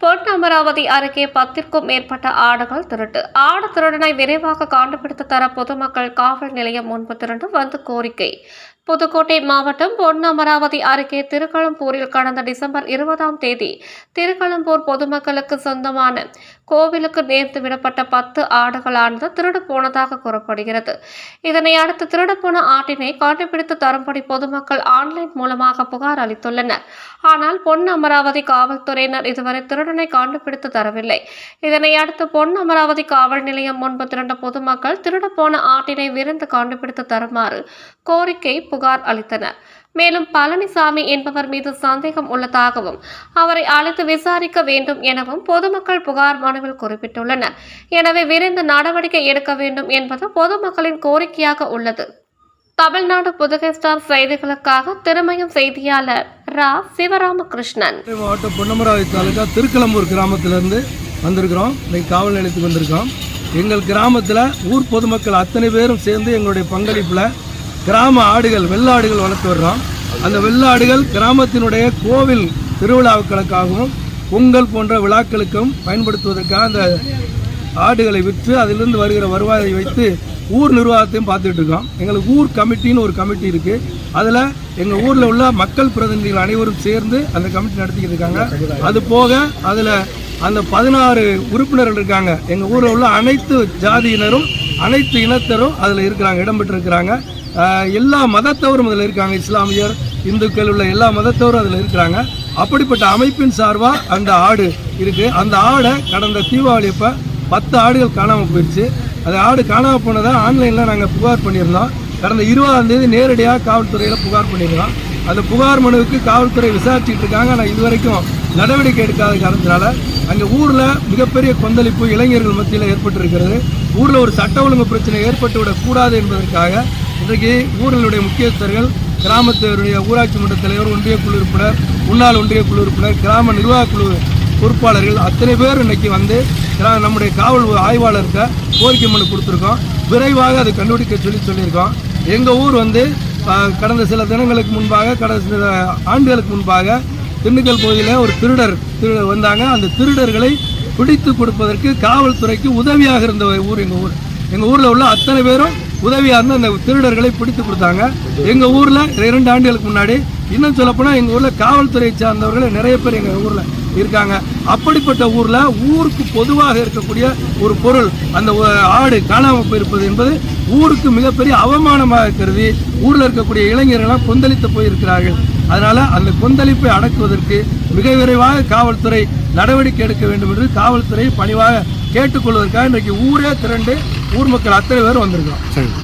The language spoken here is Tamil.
பொன் அமராவதி அருகே பத்திற்கும் மேற்பட்ட ஆடுகள் திருட்டு. ஆடு திருடனை விரைவாக கண்டுபிடித்து தர பொதுமக்கள் காவல் நிலையம் முன்பு திரண்டு வந்து கோரிக்கை. புதுக்கோட்டை மாவட்டம் பொன் அமராவதி அருகே திருக்களம்பூரில் கடந்த டிசம்பர் இருபதாம் தேதி திருக்களம்பூர் பொதுமக்களுக்கு சொந்தமான கோவிலுக்கு நேர்த்து விடப்பட்ட பத்து ஆடுகளானது திருடு போனதாக கூறப்படுகிறது. இதனை அடுத்து திருடு போன ஆட்டினை கண்டுபிடித்து தரும்படி பொதுமக்கள் ஆன்லைன் மூலமாக புகார் அளித்துள்ளனர். ஆனால் பொன் அமராவதி காவல்துறையினர் இதுவரை திருடனை கண்டுபிடித்து தரவில்லை. இதனை அடுத்து பொன் அமராவதி காவல் நிலையம் முன்பு திரண்ட பொதுமக்கள் திருட போன ஆட்டினை விரைந்து கண்டுபிடித்து தருமாறு கோரிக்கை புகார் அளித்தனர். மேலும் பழனிசாமி என்பவர் மீது சந்தேகம் உள்ளதாகவும் அவரை அழைத்து விசாரிக்க வேண்டும் எனவும் பொதுமக்கள் புகார் மனுவில் குறிப்பிட்டுள்ளனர். எனவே விரைந்து நடவடிக்கை எடுக்க வேண்டும் என்பது பொதுமக்களின் கோரிக்கையாக உள்ளது. தமிழ்நாடு புதுகை ஸ்டார் செய்திகளுக்காக திருமயம் செய்தியாளர் ரா. சிவராமகிருஷ்ணன். மாவட்டம் பொன்னமராவதி தாலுகா திருக்கலம்பூர் கிராமத்திலேருந்து வந்திருக்கிறோம். இன்னைக்கு காவல் நிலையத்துக்கு வந்திருக்கோம். எங்கள் கிராமத்தில் ஊர் பொதுமக்கள் அத்தனை பேரும் சேர்ந்து எங்களுடைய பங்களிப்பில் கிராம ஆடுகள் வெள்ளாடுகள் வளர்த்து வர்றோம். அந்த வெள்ளாடுகள் கிராமத்தினுடைய கோவில் திருவிழாக்களுக்காகவும் பொங்கல் போன்ற விழாக்களுக்கும் பயன்படுத்துவதற்காக அந்த ஆடுகளை விற்று அதிலிருந்து வருகிற வருவாயை வைத்து ஊர் நிர்வாகத்தையும் பார்த்துட்டு இருக்கோம். எங்களுக்கு ஊர் கமிட்டின்னு ஒரு கமிட்டி இருக்குது அதில் எங்கள் ஊரில் உள்ள மக்கள் பிரதிநிதிகள் அனைவரும் சேர்ந்து அந்த கமிட்டி நடத்திக்கிட்டு இருக்காங்க. அது போக அதில் அந்த பதினாறு உறுப்பினர்கள் இருக்காங்க. எங்கள் ஊரில் உள்ள அனைத்து ஜாதியினரும் அனைத்து இனத்தரும் அதில் இருக்கிறாங்க இடம்பெற்றிருக்கிறாங்க. எல்லா மதத்தவரும் அதில் இருக்காங்க. இஸ்லாமியர் இந்துக்கள் உள்ள எல்லா மதத்தவரும் அதில் இருக்கிறாங்க. அப்படிப்பட்ட அமைப்பின் சார்பாக அந்த ஆடு இருக்குது அந்த ஆடை கடந்த தீபாவளி அப்போ பத்து ஆடுகள் காணாமல் போயிடுச்சு. அந்த ஆடு காணாமல் போனதை ஆன்லைனில் நாங்கள் புகார் பண்ணியிருந்தோம். கடந்த இருபதாம் தேதி நேரடியாக காவல்துறையில் புகார் பண்ணியிருந்தோம். அந்த புகார் மனுவுக்கு காவல்துறை விசாரிச்சுட்டு இருக்காங்க. ஆனால் இதுவரைக்கும் நடவடிக்கை எடுக்காத காரணத்தினால அங்கே ஊரில் மிகப்பெரிய கொந்தளிப்பு இளைஞர்கள் மத்தியில் ஏற்பட்டிருக்கிறது. ஊரில் ஒரு சட்ட ஒழுங்கு பிரச்சனை ஏற்பட்டு விடக்கூடாது என்பதற்காக இன்றைக்கு ஊர்களுடைய முக்கியஸ்தர்கள் கிராமத்தினுடைய ஊராட்சி மன்ற தலைவர் ஒன்றிய குழு உறுப்பினர் முன்னாள் ஒன்றிய குழு உறுப்பினர் கிராம நிர்வாக குழு பொறுப்பாளர்கள் அத்தனை பேர் இன்னைக்கு வந்து நம்முடைய காவல் ஆய்வாளருக்கு கோரிக்கை மனு கொடுத்துருக்கோம். விரைவாக அதை கண்டுபிடிக்க சொல்லி சொல்லியிருக்கோம். எங்கள் ஊர் வந்து கடந்த சில தினங்களுக்கு முன்பாக கடந்த சில ஆண்டுகளுக்கு முன்பாக திண்டுக்கல் பகுதியில் ஒரு திருடர் திருடர் வந்தாங்க. அந்த திருடர்களை பிடித்து கொடுப்பதற்கு காவல்துறைக்கு உதவியாக இருந்த ஊர் எங்கள் ஊர். எங்கள் ஊரில் உள்ள அத்தனை பேரும் உதவியாக இருந்து அந்த திருடர்களை பிடித்து கொடுத்தாங்க. எங்கள் ஊரில் இரண்டு ஆண்டுகளுக்கு முன்னாடி இன்னும் சொல்லப்போனால் எங்கள் ஊரில் காவல்துறையை சார்ந்தவர்கள் நிறைய பேர் எங்கள் ஊரில் இருக்காங்க. அப்படிப்பட்ட ஊரில் ஊருக்கு பொதுவாக இருக்கக்கூடிய ஒரு பொருள் அந்த ஆடு காணாமல் போயிருப்பது என்பது ஊருக்கு மிகப்பெரிய அவமானமாக கருதி ஊரில் இருக்கக்கூடிய இளைஞர்கள்லாம் கொந்தளித்து போயிருக்கிறார்கள். அதனால் அந்த கொந்தளிப்பை அடக்குவதற்கு மிக விரைவாக காவல்துறை நடவடிக்கை எடுக்க வேண்டும் என்று காவல்துறை பணிவாக கேட்டுக்கொள்வதற்காக இன்றைக்கு ஊரே திரண்டு ஊர் மக்கள் அத்தனை பேர் வந்திருக்கிறோம்.